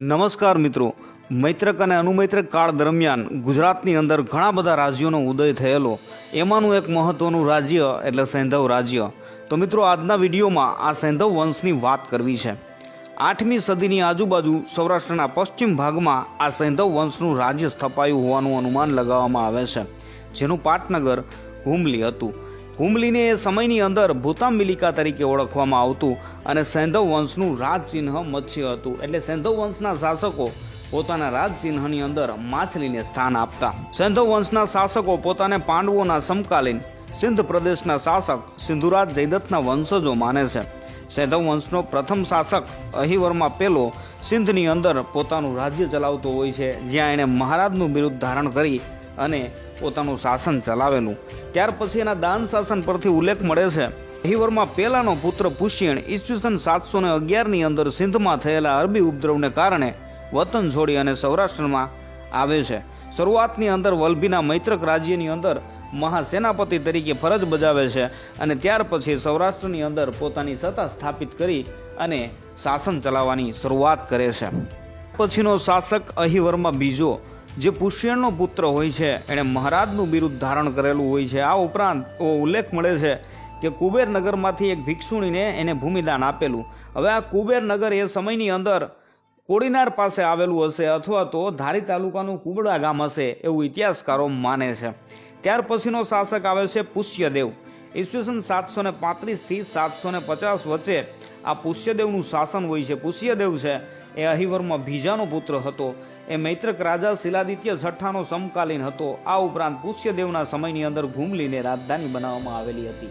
નમસ્કાર મિત્રો. મૈત્રક અને અનુમૈત્રક કાળ દરમિયાન ગુજરાતની અંદર ઘણા બધા રાજ્યોનો ઉદય થયેલો. એમાંનું એક મહત્વનું રાજ્ય એટલે સૈંધવ રાજ્ય. તો મિત્રો, આજના વિડીયોમાં આ સૈંધવ વંશની વાત કરવી છે. આઠમી સદીની આજુબાજુ સૌરાષ્ટ્રના પશ્ચિમ ભાગમાં આ સૈંધવ વંશનું રાજ્ય સ્થપાયું હોવાનું અનુમાન લગાવવામાં આવે છે. જેનું પાટનગર હુમલી હતું. હુમલીને એ સમયની અંદર ભૂતાંબિલિકા તરીકે ઓળખવામાં આવતું અને સૈંધવ વંશનું રાજચિહ્ન મત્સ્ય હતું. એટલે સૈંધવ વંશના શાસકો પોતાના રાજચિહ્નની અંદર માછલીને સ્થાન આપતા. સૈંધવ વંશના શાસકો પોતાને પાંડવોના સમકાલીન, સિંધ પ્રદેશના શાસક, સિંધુરાજ જયદત્તના વંશજો માને છે. સૈંધવ વંશનો પ્રથમ શાસક અહિવરમાં પેલો સિંધની અંદર પોતાનું રાજ્ય ચલાવતો હોય છે, જ્યાં એણે મહારાજનું બિરુદ ધારણ કરી અને પોતાનું શાસન ચલાવેલું. ત્યાર પછી એના દાન શાસન પરથી ઉલ્લેખ મળે છે. અહિવર્મા પહેલાનો પુત્ર પુષ્યણ ઈસવીસન સાતસો ને અગિયારની અંદર સિંધમાં થયેલા અરબી ઉપદ્રવને કારણે વતન છોડી અને સૌરાષ્ટ્રમાં આવે છે. શરૂઆતની અંદર વલભીના મૈત્રક રાજ્યની અંદર મહાસેનાપતિ તરીકે ફરજ બજાવે છે અને ત્યાર પછી સૌરાષ્ટ્રની અંદર પોતાની સત્તા સ્થાપિત કરી અને શાસન ચલાવવાની શરૂઆત કરે છે. પછીનો શાસક અહિવર્મા બીજો જે પુષ્યનો પુત્ર હોય છે, એણે મહારાજનું બિરુદ ધારણ કરેલું હોય છે. આ ઉપરાંત એવો ઉલ્લેખ મળે છે કે કુબેરનગરમાંથી એક ભિક્ષુણીને એને ભૂમિદાન આપેલું. હવે આ કુબેરનગર એ સમયની અંદર કોડીનાર પાસે આવેલું હશે અથવા તો ધારી તાલુકાનું કુબડા ગામ હશે એવું ઇતિહાસકારો માને છે. ત્યાર પછીનો શાસક આવે છે પુષ્યદેવ. ઈસવીસન સાતસો ને પાંત્રીસથી સાતસો ને પચાસ વચ્ચે આ પુષ્યદેવનું શાસન હોય છે. પુષ્યદેવ છે, એ અહિવરમાં બીજાનો પુત્ર હતો. એ મૈત્રક રાજા શિલાદિત્ય છઠ્ઠાનો સમકાલીન હતો. આ ઉપરાંત પુષ્યદેવના સમયની અંદર ભૂમલીને રાજધાની બનાવવામાં આવેલી હતી.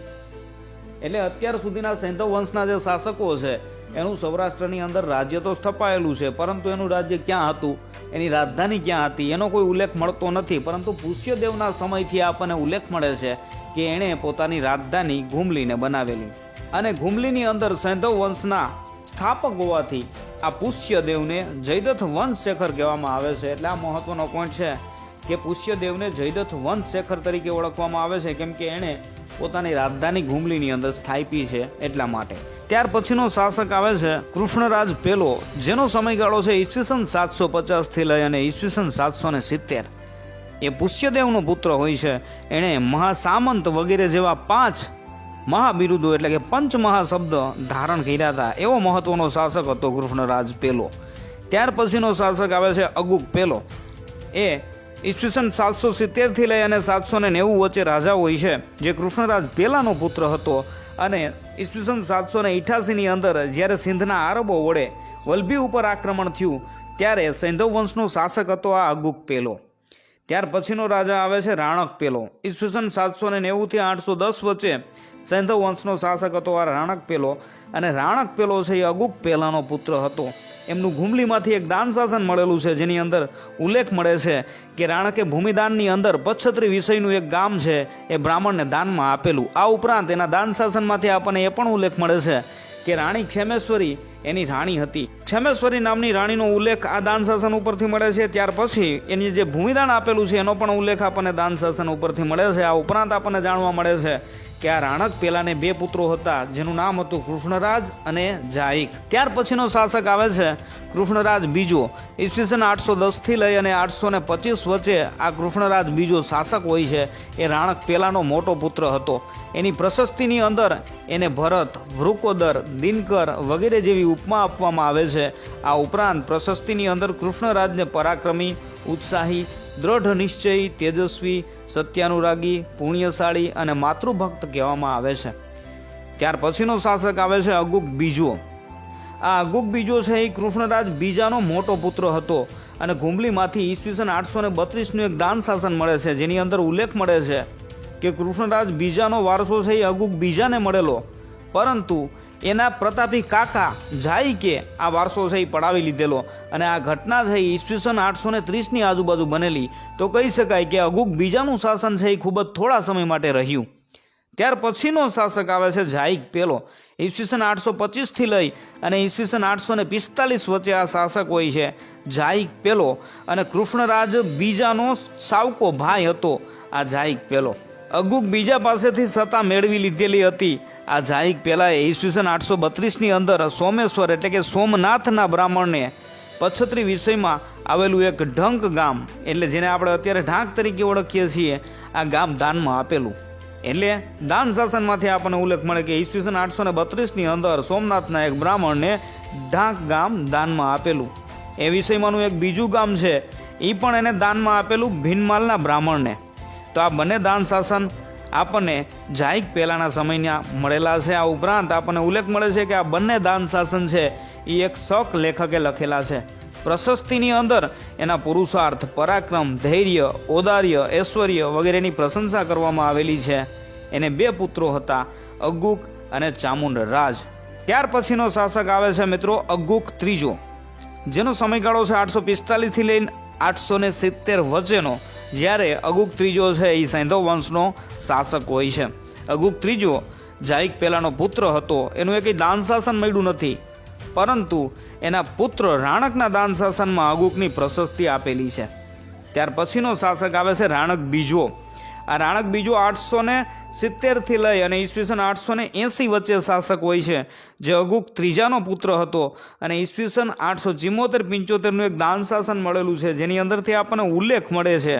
એટલે અત્યાર સુધીના સૈંધવ વંશના જે શાસકો છે, એનું સૌરાષ્ટ્રની અંદર રાજ્ય તો સ્થપાયેલું છે, પરંતુ એનું રાજ્ય ક્યાં હતું? એની રાજધાની ક્યાં હતી? એનો કોઈ ઉલ્લેખ મળતો નથી. પરંતુ પુષ્યદેવના સમયથી આપણને ઉલ્લેખ મળે છે કે એણે પોતાની રાજધાની ઘૂમલીને બનાવેલી. અને ઘુમલીની અંદર સૈંધવ વંશના સ્થાપક હોવાથી આ પુષ્યદેવને જયદત્ત વંશશેખર કહેવામાં આવે છે. એટલે આ મહત્વનો પોઈન્ટ છે? કે પુષ્યદેવને જયદત્ત વંશશેખર તરીકે ઓળખવામાં આવે છે, કેમ કે એણે પોતાની રાજધાની ઘુમલીની અંદર સ્થાપી છે એટલા માટે. ત્યાર પછીનો શાસક આવે છે કૃષ્ણરાજ પેલો, જેનો સમયગાળો છે ઈસવીસન સાતસો પચાસથી લઈ અને ઈસવીસન સાતસો ને સિત્તેર. એ પુષ્યદેવનો પુત્ર હોય છે. એણે મહાસામંત વગેરે જેવા પાંચ મહાબિરુદો એટલે કે પંચ મહાશબ્દ ધારણ કર્યા હતા. એવો મહત્વનો શાસક હતો કૃષ્ણરાજ પેલો. ત્યાર પછીનો શાસક આવે છે અગુક પેલો. એ ઈસવીસન સાતસો સિત્તેરથી લઈ અને સાતસો ને નેવું વચ્ચે રાજા હોય છે, જે કૃષ્ણરાજ પેલાનો પુત્ર હતો. અને ઈસવીસન સાતસો ને ઇઠાસીની અંદર જ્યારે સિંધના આરબો વડે વલભી ઉપર આક્રમણ થયું, ત્યારે સૈંધવ વંશનો શાસક હતો આ અગુક પેલો. ત્યાર પછીનો રાજા આવે છે રાણક પેલો. ઈસવીસન સાતસો ને નેવુંથી આઠસો દસ વચ્ચે સૈંધવ વંશનો શાસક હતો, આ રાણક પેલો. અને રાણક પેલો છે એ અગુક પહેલાનો પુત્ર હતો. એમનું ઘુમલીમાંથી એક દાન શાસન મળેલું છે, જેની અંદર ઉલ્લેખ મળે છે કે રાણકે ભૂમિદાનની અંદર પચ્છત્રી વિષયનું એક ગામ છે, એ બ્રાહ્મણને દાનમાં આપેલું. આ ઉપરાંત એના દાન શાસનમાંથી આપણને એ પણ ઉલ્લેખ મળે છે કે રાણી ક્ષેમેશ્વરી એની રાણી હતી. ક્ષેમેશ્વરી નામની રાણીનો ઉલ્લેખ આ દાન શાસન ઉપરથી મળે છે. ત્યાર પછી એની જે ભૂમિદાન આપેલું છે, એનો પણ ઉલ્લેખ આપણને દાન શાસન ઉપરથી મળે છે. આ ઉપરાંત આપણને જાણવા મળે છે કે આ રાણક પેલાને બે પુત્રો હતા, જેનું નામ હતું કૃષ્ણરાજ અને જાઈક. ત્યાર પછીનો શાસક આવે છે કૃષ્ણરાજ બીજો. ઈસવીસન આઠસો દસથી લઈ અને આઠસો ને પચીસ વચ્ચે આ કૃષ્ણરાજ બીજો શાસક હોય છે. એ રાણક પેલાનો મોટો પુત્ર હતો. એની પ્રશસ્તિની અંદર એને ભરત, વૃકોદર, દિનકર વગેરે જેવી ઉપમા આપવામાં આવે છે. આ ઉપરાંત પ્રશસ્તિની અંદર કૃષ્ણરાજને પરાક્રમી ઉત્સાહી, દ્રઢ નિશ્ચયી, તેજસ્વી, સત્યાનુરાગી, પુણ્યશાળી અને માતૃભક્ત કહેવામાં આવે છે. ત્યાર પછીનો શાસક આવે છે અગુક બીજો આ અગુક બીજો છે એ કૃષ્ણરાજ બીજાનો મોટો પુત્ર હતો અને ઘુંબલીમાંથી ઈસવીસન આઠસો ને બત્રીસનું એક દાન શાસન મળે છે, જેની અંદર ઉલ્લેખ મળે છે કે કૃષ્ણરાજ બીજાનો વારસો છે એ અગુક બીજાને મળેલો. પરંતુ એના પ્રતાપી કાકા જાય કે આ વારસો છે એ પડાવી લીધેલો. અને આ ઘટના છે એ ઈસવીસન આઠસો ને ત્રીસની આજુબાજુ બનેલી. તો કહી શકાય કે અગુક બીજાનું શાસન છે એ ખૂબ જ થોડા સમય માટે રહ્યું. ત્યાર પછીનો શાસક આવે છે ઝાઈક પેલો. ઈસવીસન આઠસો પચીસથી લઈ અને ઈસવીસન આઠસો ને પિસ્તાલીસ વચ્ચે આ શાસક હોય છે ઝાઈક પેલો. અને કૃષ્ણરાજ બીજાનો સાવકો ભાઈ હતો આ ઝાઈક પેલો. અગુક બીજા પાસેથી સત્તા મેળવી લીધેલી હતી. આ જાઈક પહેલાં ઈસવીસન આઠસો બત્રીસની અંદર સોમેશ્વર એટલે કે સોમનાથના બ્રાહ્મણને પછત્રી વિષયમાં આવેલું એક ઢંક ગામ એટલે જેને આપણે અત્યારે ઢાંક તરીકે ઓળખીએ છીએ, આ ગામ દાનમાં આપેલું. એટલે દાન શાસનમાંથી આપણને ઉલ્લેખ મળે કે ઈસવીસન આઠસો ને બત્રીસની અંદર સોમનાથના એક બ્રાહ્મણને ઢાંક ગામ દાનમાં આપેલું. એ વિષયમાંનું એક બીજું ગામ છે એ પણ એને દાનમાં આપેલું ભીનમાલના બ્રાહ્મણને. તો આ બંને દાન શાસન આપણને જાયક પહેલાંના સમયના મળેલા છે. આ ઉપરાંત આપણને ઉલ્લેખ મળે છે કે આ બંને દાન શાસન છે એ એક શોક લેખકે લખેલા છે. પ્રશસ્તિની અંદર એના પુરુષાર્થ, પરાક્રમ, ધૈર્ય, ઔદાર્ય, ઐશ્વર્ય વગેરેની પ્રશંસા કરવામાં આવેલી છે. એને બે પુત્રો હતા, અગુક અને ચામુંડ રાજ. ત્યાર પછીનો શાસક આવે છે મિત્રો અગુક ત્રીજો. જેનો સમયગાળો છે આઠસો પિસ્તાલીસથી લઈને આઠસો સિત્તેર વચ્ચેનો. જ્યારે અગુક ત્રીજો છે એ સૈંધવ વંશનો શાસક હોય છે. અગુક ત્રીજો, જાઈક પહેલાંનો પુત્ર હતો, એનું એક દાન શાસન મળ્યું નથી. પરંતુ એના પુત્ર રાણકના દાન શાસનમાં અગુકની પ્રશસ્તિ આપેલી છે. ત્યાર પછીનો શાસક આવે છે રાણક બીજો. આ રાણક બીજો આઠસો ને સિત્તેરથી લઈ અને ઈસવીસન આઠસો ને એંસી વચ્ચે શાસક હોય છે. જે અગુક ત્રીજાનો પુત્ર હતો અને ઈસવીસન આઠસો ચિમોતેર પંચોતેરનું એક દાન શાસન મળેલું છે, જેની અંદરથી આપણને ઉલ્લેખ મળે છે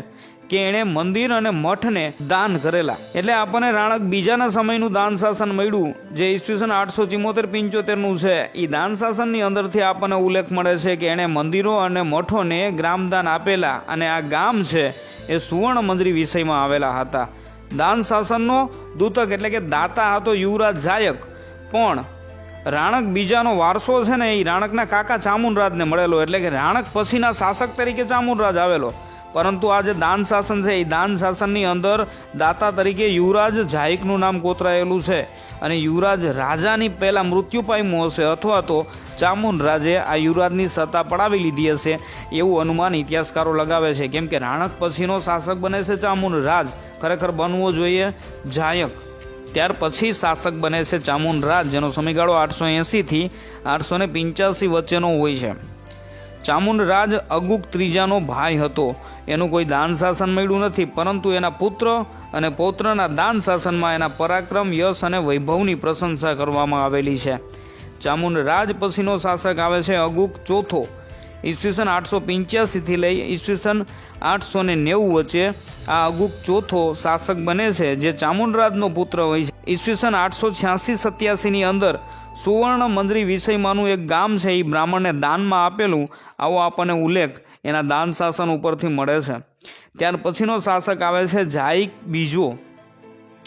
કે એણે મંદિર અને મઠને દાન કરેલા. એટલે આપણને રાણક બીજાના સમયનું દાન શાસન મળ્યું, જે ઈસવીસન આઠસો ચિમોતેર પંચોતેરનું છે. એ દાન શાસનની અંદરથી આપણને ઉલ્લેખ મળે છે કે એણે મંદિરો અને મઠોને ગ્રામદાન આપેલા અને આ ગામ છે એ સુવર્ણ મંદિર વિષયમાં આવેલા હતા. દાન શાસનનો દૂતક એટલે કે દાતા હતો યુવરાજ જાયક પણ રાણક બીજાનો વારસો છે ને એ રાણકના કાકા ચામુનરાજને મળેલો. એટલે કે રાણક પછીના શાસક તરીકે ચામુનરાજ આવેલો. પરંતુ આ જે દાન શાસન છે, એ દાન શાસનની અંદર દાતા તરીકે યુવરાજ જાયકનું નામ કોતરાયેલું છે અને યુવરાજ રાજાની પહેલાં મૃત્યુ પામ્યો હશે અથવા તો ચામુન રાજે આ યુવરાજની સત્તા પડાવી લીધી હશે એવું અનુમાન ઇતિહાસકારો લગાવે છે. કેમ કે રાણક પછીનો શાસક બને છે ચામુંડ રાજ. ખરેખર બનવો જોઈએ જાયક. ત્યાર પછી શાસક બને છે ચામુંડ રાજ, જેનો સમયગાળો આઠસો એંસીથી આઠસો ને પંચ્યાસી વચ્ચેનો હોય છે. ચામુંડ રાજ અગુક ત્રીજાનો ભાઈ હતો. એનું કોઈ દાન શાસન મળ્યું નથી, પરંતુ એના પુત્ર અને પૌત્રના દાન શાસનમાં એના પરાક્રમ, યશ અને વૈભવની પ્રશંસા કરવામાં આવેલી છે. ચામુંડ રાજ પછીનો શાસક આવે છે અગુક ચોથો. ઈસવીસન આઠસો પંચ્યાસીથી લઈ ઈસવીસન આઠસો ને નેવું વચ્ચે આ અગુક ચોથો શાસક બને છે, જે ચામુંડરાજનો પુત્ર હોય છે. ઈસવીસન આઠસો છ્યાસી સત્યાસીની અંદર સુવર્ણ મંદિર વિષયમાંનું એક ગામ છે, એ બ્રાહ્મણને દાનમાં આપેલું આવો આપણને ઉલ્લેખ એના દાન શાસન ઉપરથી મળે છે. ત્યાર પછીનો શાસક આવે છે, જાઈક બીજો.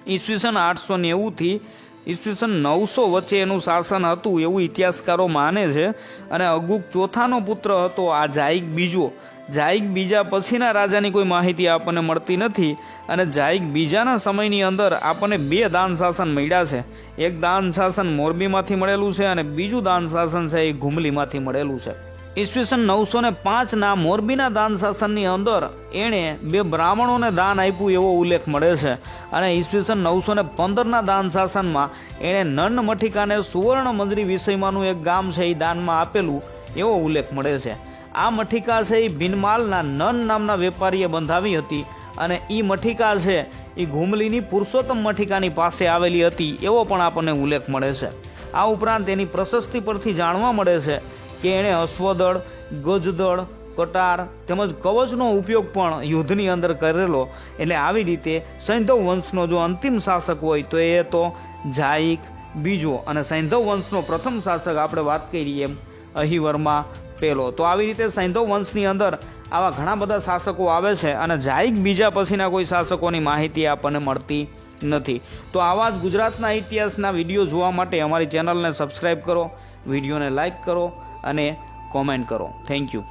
ઈસવીસન આઠસો નેવુંથી ઈસવીસન નવસો વચ્ચે એનું શાસન હતું, એવું ઇતિહાસકારો માને છે. અને અગુક ચોથાનો પુત્ર હતો આ જાઈક બીજો. જાઈક બીજા પછીના રાજાની કોઈ માહિતી આપણને મળતી નથી અને જાઈક બીજાના સમયની અંદર આપણને બે દાન શાસન મળ્યા છે. એક દાન શાસન મોરબીમાંથી મળેલું છે અને બીજું દાન શાસન છે એ ઘુમલીમાંથી મળેલું છે. ઈસવીસન નવસો ને પાંચના મોરબીના દાન શાસનની અંદર એણે બે બ્રાહ્મણોને દાન આપ્યું એવો ઉલ્લેખ મળે છે. અને ઈસવીસન નવસો ને પંદરના દાન શાસનમાં એણે નન મઠિકાને સુવર્ણ મંદિર વિષયમાંનું એક ગામ છે એ દાનમાં આપેલું એવો ઉલ્લેખ મળે છે. આ મઠિકા છે એ ભીનમાલના નન નામના વેપારીએ બંધાવી હતી અને એ મઠિકા છે એ ઘુમલીની પુરુષોત્તમ મઠિકાની પાસે આવેલી હતી એવો પણ આપણને ઉલ્લેખ મળે છે. આ ઉપરાંત એની પ્રશસ્તિ પરથી જાણવા મળે છે કે એણે અશ્વદળ, ગજદળ, કટાર તેમજ કવચનો ઉપયોગ પણ યુદ્ધની અંદર કરેલો. એટલે આવી રીતે સૈંધવ વંશનો જો અંતિમ શાસક હોય તો એ તો જાઈક બીજો. અને સૈંધવ વંશનો પ્રથમ શાસક આપણે વાત કરીએ એમ, અહિવર્મા પહેલો તો આવી રીતે સૈંધવ વંશની અંદર આવા ઘણા બધા શાસકો આવે છે અને જાયક બીજા પછીના કોઈ શાસકોની માહિતી આપણને મળતી નથી. તો આવા જ ગુજરાતના ઇતિહાસના વીડિયો જોવા માટે અમારી ચેનલને સબસ્ક્રાઈબ કરો, વિડીયોને લાઈક કરો અને કોમેન્ટ કરો. Thank you